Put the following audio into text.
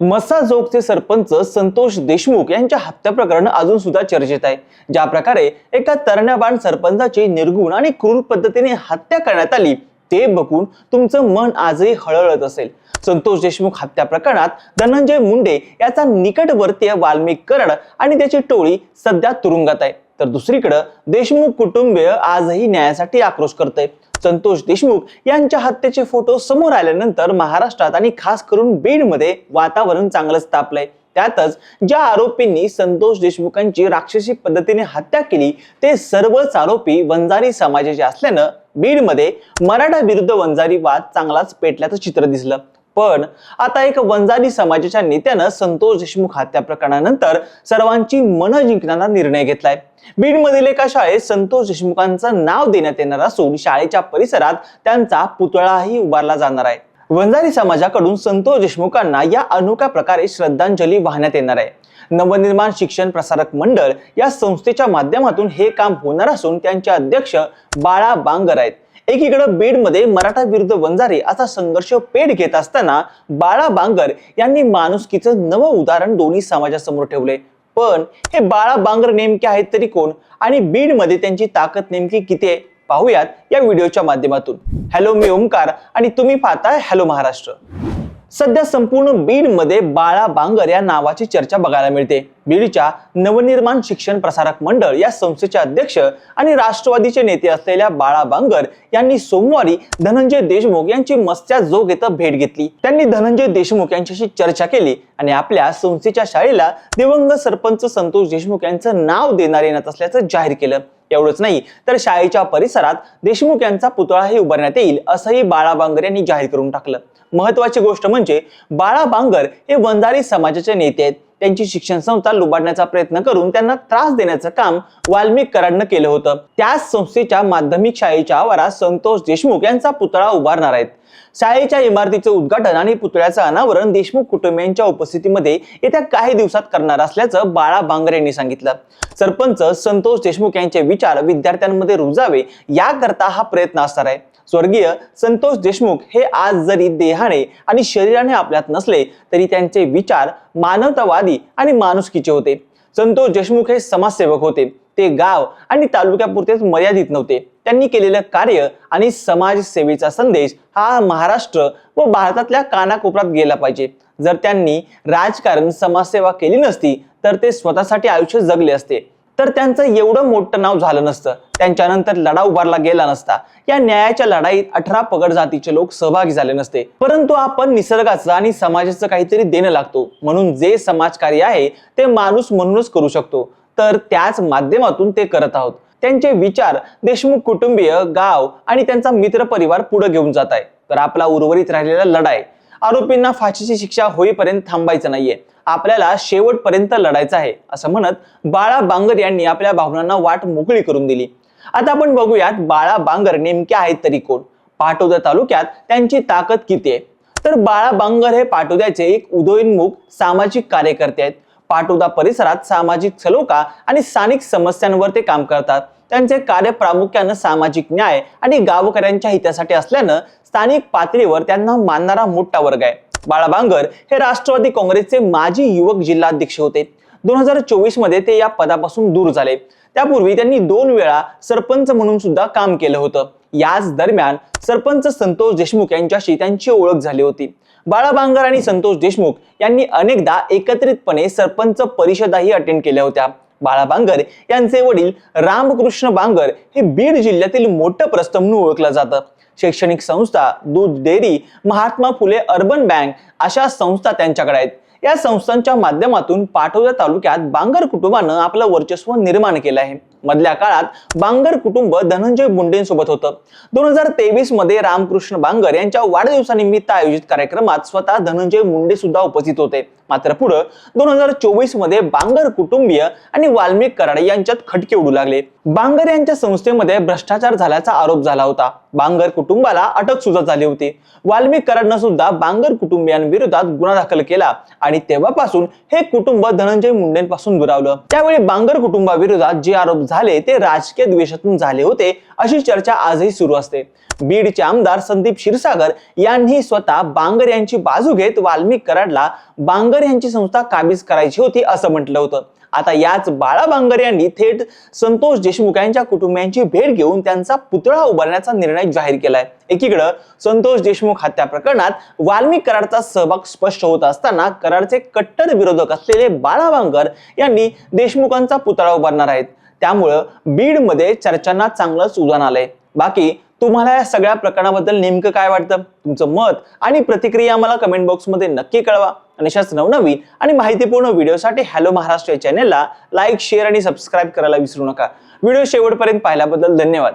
मसाजोगचे सरपंच संतोष देशमुख यांच्या हत्या प्रकरण अजून सुद्धा चर्चेत आहे. ज्या प्रकारे एका तरण्याबाण सरपंचाची निर्गुण आणि क्रूर पद्धतीने हत्या करण्यात आली ते बघून तुमचं मन आजही हळहळत असेल. संतोष देशमुख हत्या प्रकरणात धनंजय मुंडे याचा निकटवर्तीय वाल्मिक करड आणि त्याची टोळी सध्या तुरुंगात आहे. तर दुसरीकडे देशमुख कुटुंबीय आजही न्यायासाठी आक्रोश करते संतोष देशमुख यांच्या हत्येचे फोटो समोर आल्यानंतर महाराष्ट्रात आणि खास करून बीडमध्ये वातावरण चांगलंच तापलंय. त्यातच ज्या आरोपींनी संतोष देशमुखांची राक्षसी पद्धतीने हत्या केली ते सर्वच आरोपी वंजारी समाजाचे असल्यानं बीडमध्ये मराठा विरुद्ध वंजारी वाद चांगलाच पेटल्याचं चित्र दिसलं. पण आता एक वंजारी समाजाच्या नेत्यानं संतोष देशमुख हत्या प्रकरणानंतर सर्वांची मन जिंकण्याचा निर्णय घेतलाय. बीडमधील एका शाळेत संतोष देशमुखांचं नाव देण्यात येणार असून शाळेच्या परिसरात त्यांचा पुतळाही उभारला जाणार आहे. वंजारी समाजाकडून संतोष देशमुखांना या अनोख्या प्रकारे श्रद्धांजली वाहण्यात येणार आहे. नवनिर्माण शिक्षण प्रसारक मंडळ या संस्थेच्या माध्यमातून हे काम होणार असून त्यांचे अध्यक्ष बाळा बांगर आहेत. एकीकडे बीडमध्ये मराठा विरुद्ध वंजारी असा संघर्ष पेट घेत असताना बाळा बांगर यांनी माणुसकीचं नवं उदाहरण दोन्ही समाजासमोर ठेवले. पण हे बाळा बांगर नेमके आहेत तरी कोण? आणि बीडमध्ये त्यांची ताकद नेमकी किती आहे? पाहूयात या व्हिडिओच्या माध्यमातून. हॅलो मी ओंकार आणि तुम्ही पाहताय हॅलो महाराष्ट्र. सध्या संपूर्ण बीडमध्ये बाळा बांगर या नावाची चर्चा बघायला मिळते. बीडच्या नवनिर्माण शिक्षण प्रसारक मंडळ या संस्थेचे अध्यक्ष आणि राष्ट्रवादीचे नेते असलेल्या बाळा बांगर यांनी सोमवारी धनंजय देशमुख यांची मस्त्या जोग येथे भेट घेतली. त्यांनी धनंजय देशमुख यांच्याशी चर्चा केली आणि आपल्या संस्थेच्या शाळेला दिवंगत सरपंच संतोष देशमुख यांचं नाव देणार येणार असल्याचं जाहीर केलं. एवढंच नाही तर शाळेच्या परिसरात देशमुख यांचा पुतळाही उभारण्यात येईल असंही बाळा बांगर यांनी जाहीर करून टाकलं. महत्वाची गोष्ट म्हणजे बाळा बांगर हे वंजारी समाजाचे नेते आहेत. त्यांची शिक्षण संस्था लुबाडण्याचा प्रयत्न करून त्यांना त्रास देण्याचं काम वाल्मिक कराडनं केलं होतं. त्याच संस्थेच्या माध्यमिक शाळेच्या आवारात संतोष देशमुख यांचा पुतळा उभारणार आहेत. शाळेच्या इमारतीचं उद्घाटन आणि पुतळ्याचं अनावरण देशमुख कुटुंबियांच्या उपस्थितीमध्ये येत्या काही दिवसात करणार असल्याचं बाळा बांगर यांनी सांगितलं. सरपंच संतोष देशमुख यांचे विचार विद्यार्थ्यांमध्ये रुजावे याकरता हा प्रयत्न असणार आहे. स्वर्गीय संतोष देशमुख हे आज जरी देहाने आणि शरीराने आपल्यात नसले तरी त्यांचे विचार मानवतावादी आणि माणुसकीचे होते. संतोष देशमुख हे समाजसेवक होते. ते गाव आणि तालुक्यापुरतेच मर्यादित नव्हते. त्यांनी केलेलं कार्य आणि समाजसेवेचा संदेश हा महाराष्ट्र व भारतातल्या कानाकोपऱ्यात गेला पाहिजे. जर त्यांनी राजकारण समाजसेवा केली नसती तर ते स्वतःसाठी आयुष्य जगले असते. तर त्यांचं एवढं मोठं नाव झालं नसतं. त्यांच्यानंतर लढा उभारला गेला नसता. या न्यायाच्या लढाईत अठरा पगड जातीचे लोक सहभागी झाले नसते. परंतु आपण निसर्गाचं आणि समाजाचं काहीतरी देणं लागतो. म्हणून जे समाजकार्य आहे ते माणूस म्हणूनच करू शकतो. तर त्याच माध्यमातून ते करत आहोत. त्यांचे विचार देशमुख कुटुंबीय गाव आणि त्यांचा मित्र परिवार पुढे घेऊन जात आहे. तर आपला उर्वरित राहिलेला लढाई आरोपींना फाशीची शिक्षा होईपर्यंत थांबायचं नाहीये. आपल्याला शेवटपर्यंत लढायचं आहे असं म्हणत बाळा बांगर यांनी आपल्या भावनांना वाट मोकळी करून दिली. आता आपण बघूयात बाळा बांगर नेमके आहेत तरी कोण? पाटोदा तालुक्यात त्यांची ताकद किती आहे? तर बाळा बांगर हे पाटोद्याचे एक उदयोन्मुख सामाजिक कार्यकर्ते आहेत. पाटोदा परिसरात सामाजिक सलोखा आणि स्थानिक समस्यांवर ते काम करतात. त्यांचे कार्य प्रामुख्यानं सामाजिक न्याय आणि गावकऱ्यांच्या हितासाठी असल्यानं स्थानिक पातळीवर त्यांना मानणारा मोठा वर्ग आहे. बाळा बांगर हे राष्ट्रवादी काँग्रेसचे माजी युवक जिल्हाध्यक्ष होते. दोन हजार चोवीसमध्ये ते या पदापासून दूर झाले. त्यापूर्वी त्यांनी दोन वेळा सरपंच म्हणून सुद्धा काम केलं होतं. याच दरम्यान सरपंच संतोष देशमुख यांच्याशी त्यांची ओळख झाली होती. बाळा बांगर आणि संतोष देशमुख यांनी अनेकदा एकत्रितपणे सरपंच परिषदाही अटेंड केल्या होत्या. बाळा बांगर यांचे वडील रामकृष्ण बांगर हे बीड जिल्ह्यातील मोठं प्रस्थ म्हणून ओळखलं जातं. शैक्षणिक संस्था दूध dairy Mahatma Phule urban bank अशा संस्था त्यांच्याकडे आहेत. या संस्थांच्या माध्यमातून पाटोदा तालुक्यात बांगर कुटुंबानं आपलं वर्चस्व निर्माण केलं आहे. मधल्या काळात बांगर कुटुंब धनंजय मुंडेंसोबत होतं. दोन हजार तेवीसमध्ये रामकृष्ण बांगर यांच्या वाढदिवसानिमित्त आयोजित कार्यक्रमात स्वतः धनंजय मुंडे सुद्धा उपस्थित होते. मात्र पुढे दोन हजार चोवीसमध्ये बांगर कुटुंबीय आणि वाल्मिक कराड यांच्यात खटके उडू लागले. बांगर यांच्या संस्थेमध्ये भ्रष्टाचार झाल्याचा आरोप झाला होता. बांगर कुटुंबाला अटक सुद्धा झाली होती. वाल्मिक कराडनं सुद्धा बांगर कुटुंबियांविरोधात गुन्हा दाखल केला आणि तेव्हापासून हे कुटुंब धनंजय मुंडेंपासून दुरावलं. त्यावेळी बांगर कुटुंबाविरोधात जे आरोप झाले ते राजकीय द्वेषातून झाले होते अशी चर्चा आजही सुरू असते. बीडचे आमदार संदीप क्षीरसागर यांनी स्वतः बांगर यांची बाजू घेत वाल्मिक कराडला बांगर यांची संस्था काबीज करायची होती असं म्हटलं होतं. आता याच बाळा बांगर यांनी थेट संतोष देशमुख यांच्या कुटुंबियांची भेट घेऊन त्यांचा पुतळा उभारण्याचा निर्णय जाहीर केलाय. एकीकडं संतोष देशमुख हत्या प्रकरणात वाल्मिक कराडचा सहभाग स्पष्ट होत असताना कराडचे कट्टर विरोधक असलेले बाळा बांगर यांनी देशमुखांचा पुतळा उभारणार आहेत. त्यामुळं बीडमध्ये चर्चांना चांगलंच उदाहरण आलंय. बाकी तुम्हाला या सगळ्या प्रकरणाबद्दल नेमकं काय वाटतं? तुमचं मत आणि प्रतिक्रिया आम्हाला कमेंट बॉक्समध्ये नक्की कळवा. आणि अशाच नवनवीन आणि माहितीपूर्ण व्हिडिओसाठी हॅलो महाराष्ट्र या चॅनेलला लाईक शेअर आणि सबस्क्राईब करायला विसरू नका. व्हिडिओ शेवटपर्यंत पाहिल्याबद्दल धन्यवाद.